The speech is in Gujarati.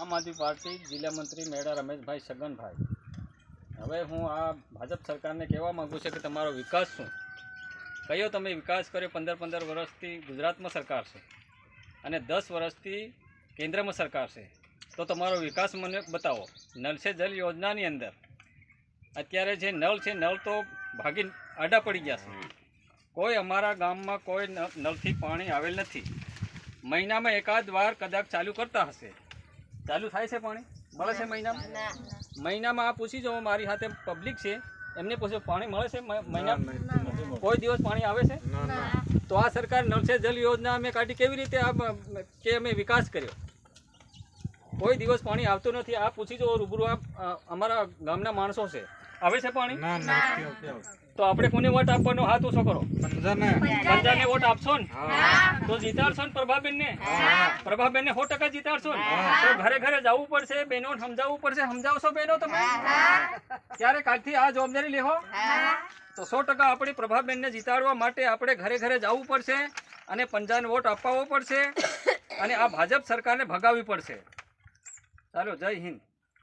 આમ આદમી પાર્ટી જિલ્લા મંત્રી મેડા રમેશભાઈ સગનભાઈ. હવે હું આ ભાજપ સરકારને કહેવા માગું છું કે તમારો વિકાસ શું? કયો તમે વિકાસ કર્યો પંદર પંદર વર્ષથી ગુજરાતમાં સરકાર છે અને દસ વર્ષથી કેન્દ્રમાં સરકાર છે? તો તમારો વિકાસ મને બતાવો. નલ સે જલ યોજનાની અંદર. અત્યારે જે નળ છે, નળ તો ભાગી આડા પડી ગયા છે. કોઈ અમારા ગામમાં કોઈ નળથી પાણી આવેલ નથી. મહિનામાં એકાદ વાર કદાચ ચાલુ કરતા હશે. ચાલુ થાય છે પાણી? મળે છે મહિનામાં? મહિનામાં આ પૂછી જુઓ મારી સાથે પબ્લિક છે. એમને પૂછ્યું પાણી મળે છે મહિના કોઈ દિવસ પાણી આવે છે? તો આ સરકાર નળ સે જલ યોજના અમે કાઢી કેવી રીતે આ કે અમે વિકાસ કર્યો? કોઈ દિવસ પાણી આવતું નથી. આ પૂછી જુઓ રૂબરૂ આ અમારા ગામના માણસો છે. આવે છે પાણી. તો આપણે કોને વોટ આપવાનો? હાથ ઓછો કરો? પંજાને વોટ આપશો ને? તો જીતાડશો ને પ્રભાબેન ને પ્રભાબેન ને સો ટકા જીતાડશો ને? તો ઘરે ઘરે જવું પડશે બહેનો સમજાવવું પડશે. સમજાવશો બહેનો તમે? ત્યારે કાલથી આ જવાબદારી લેહો. તો સો ટકા આપણી પ્રભાબેન ને જીતાડવા માટે આપણે ઘરે ઘરે જવું પડશે અને પંજાને વોટ અપાવવો પડશે અને આ ભાજપ સરકારને ભગાવવી પડશે. ચાલો જય હિન્દ.